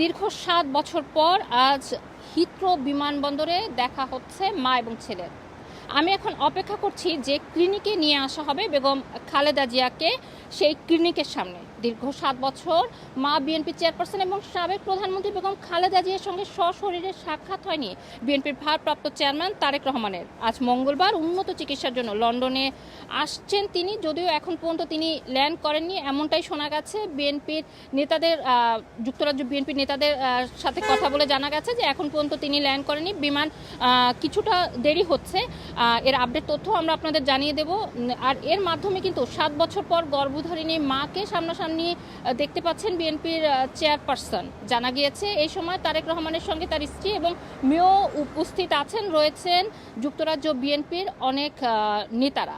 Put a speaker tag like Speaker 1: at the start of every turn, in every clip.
Speaker 1: দীর্ঘ সাত বছর পর আজ হিত্রো বিমানবন্দরে দেখা হচ্ছে মা এবং ছেলের। আমি এখন অপেক্ষা করছি যে ক্লিনিকে নিয়ে আসা হবে বেগম খালেদা জিয়াকে সেই ক্লিনিকের সামনে। দীর্ঘ সাত বছর মা বিএনপি চেয়ারপারসন এবং সাবেক প্রধানমন্ত্রী বেগম খালেদা জিয়ার সঙ্গে সশরীরে সাক্ষাৎ হয়নি বিএনপির ভারপ্রাপ্ত চেয়ারম্যান তারেক রহমানের। আজ মঙ্গলবার উন্নত চিকিৎসার জন্য লন্ডনে আসছেন তিনি, যদিও এখন পর্যন্ত তিনি ল্যান্ড করেননি, এমনটাই শোনা গেছে। বিএনপির নেতাদের যুক্তরাজ্য বিএনপির নেতাদের সাথে কথা বলে জানা গেছে যে এখন পর্যন্ত তিনি ল্যান্ড করেননি। বিমান কিছুটা দেরি হচ্ছে। এর আপডেট তথ্য আমরা আপনাদের জানিয়ে দেব। আর এর মাধ্যমে কিন্তু সাত বছর পর গর্ভধারিণী মাকে সামনাসামনি দেখতে পাচ্ছেন বিএনপির চেয়ারপারসন। জানা গিয়েছে, এই সময় তারেক রহমানের সঙ্গে তার স্ত্রী এবং মেয়েও উপস্থিত আছেন, রয়েছেন যুক্তরাজ্য বিএনপির অনেক নেতারা।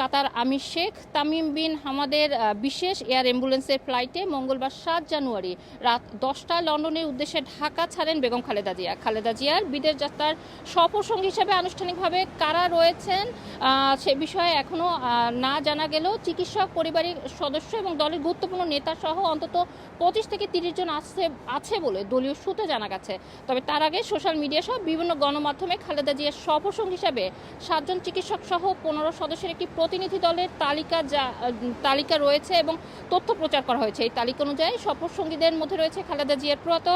Speaker 1: কাতার আমির শেখ, তামিম বিন হামাদের বিশেষ এয়ার অ্যাম্বুলেন্সের ফ্লাইটে মঙ্গলবার সাত জানুয়ারি রাত দশটায় লন্ডনের উদ্দেশ্যে ঢাকা ছাড়েন বেগম খালেদা জিয়া। খালেদা জিয়ার বিদেশ যাত্রার সফর সঙ্গী হিসেবে আনুষ্ঠানিকভাবে কারা রয়েছেন সে বিষয়ে এখনও না জানা গেলেও চিকিৎসক পরিবারের সদস্য এবং দলের গুরুত্বপূর্ণ নেতা সহ অন্তত পঁচিশ থেকে তিরিশ জন আছে আছে বলে দলীয় সূত্রে জানা গেছে। তবে তার আগে সোশ্যাল মিডিয়া সহ বিভিন্ন গণমাধ্যমে খালেদা জিয়ার সফরসঙ্গী হিসাবে সাতজন চিকিৎসক সহ পনেরো সদস্যের একটি প্রতিনিধি দলের তালিকা যা, তালিকা রয়েছে এবং তথ্য প্রচার করা হয়েছে। এই তালিকা অনুযায়ী সফরসঙ্গীদের মধ্যে রয়েছে খালেদা জিয়ার প্রয়াত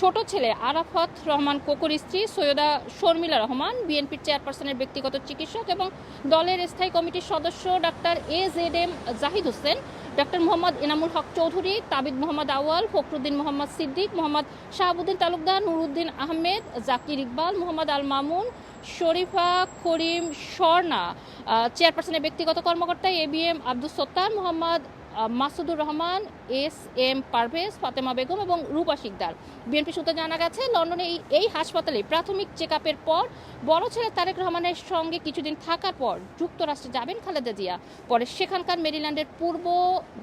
Speaker 1: ছোট ছেলে আরাফাত রহমান কোকুর স্ত্রী সৈয়দা শর্মিলা রহমান, বিএনপির চেয়ারপারসনের ব্যক্তিগত চিকিৎসক এবং দলের স্থায়ী কমিটির সদস্য doctor A Z M Zahid Hossain doctor Mohammad Enamul Haque Chowdhury, Tabith Mohammad Awal Fakhruddin Mohammad Siddique, Mohammad Shahabuddin Talukdar, Nuruddin Ahmed, Zakir Iqbal, Mohammad Al Mamun Sharifa Karim Swarna চেয়ারপারসনের ব্যক্তিগত কর্মকর্তা A B M Abdul Sattar, Mohammad Masudur Rahman, S M Parvez, Fatema Begum এবং Rupa Sikdar. BNP সূত্রে জানা গেছে, লন্ডনে এই হাসপাতালে প্রাথমিক চেক পর বড় ছেলে তারেক রহমানের সঙ্গে কিছুদিন থাকার পর যুক্তরাষ্ট্রে যাবেন খালেদা জিয়া। পরে সেখানকার মেরিল্যান্ডের পূর্ব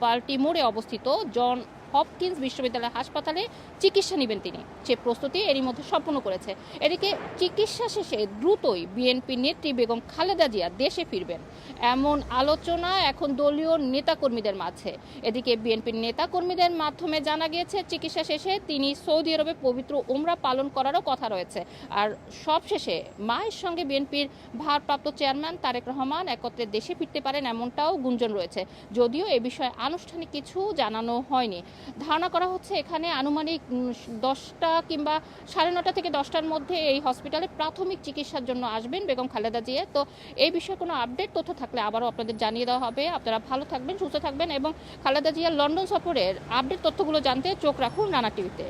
Speaker 1: বাল্টিমোরে অবস্থিত জন হপকিন্স বিশ্ববিদ্যালয় হাসপাতালে চিকিৎসা নেবেন তিনি। সে প্রস্তুতি এরই মধ্যে সম্পন্ন করেছে। এদিকে চিকিৎসা শেষে দ্রুতই বিএনপি নেত্রী বেগম খালেদা জিয়া দেশে ফিরবেন। এমন আলোচনা এখন দলীয় নেতাকর্মীদের মাঝে। এদিকে বিএনপির নেতাকর্মীদের মাধ্যমে জানা গিয়েছে, চিকিৎসা শেষে তিনি সৌদি আরবে পবিত্র উমরা পালন করারও কথা রয়েছে। আর সবশেষে মায়ের সঙ্গে বিএনপির ভারপ্রাপ্ত চেয়ারম্যান তারেক রহমান একত্রে দেশে ফিরতে পারেন এমনটাও গুঞ্জন রয়েছে। যদিও এ বিষয়ে আনুষ্ঠানিক কিছু জানানো হয়নি। ধারণা করা হচ্ছে এখানে আনুমানিক দশটা কিংবা সাড়ে নটা থেকে দশটার মধ্যে এই হসপিটালে প্রাথমিক চিকিৎসার জন্য আসবেন বেগম খালেদা জিয়া। তো এই বিষয়ে কোনো আপডেট, তথ্য থাকলে আবারও আপনাদের জানিয়ে দেওয়া হবে। আপনারা ভালো থাকবেন, সুস্থ থাকবেন এবং খালেদা জিয়া লন্ডন সফরের আপডেট তথ্যগুলো জানতে চোখ রাখুন রানা টিভিতে।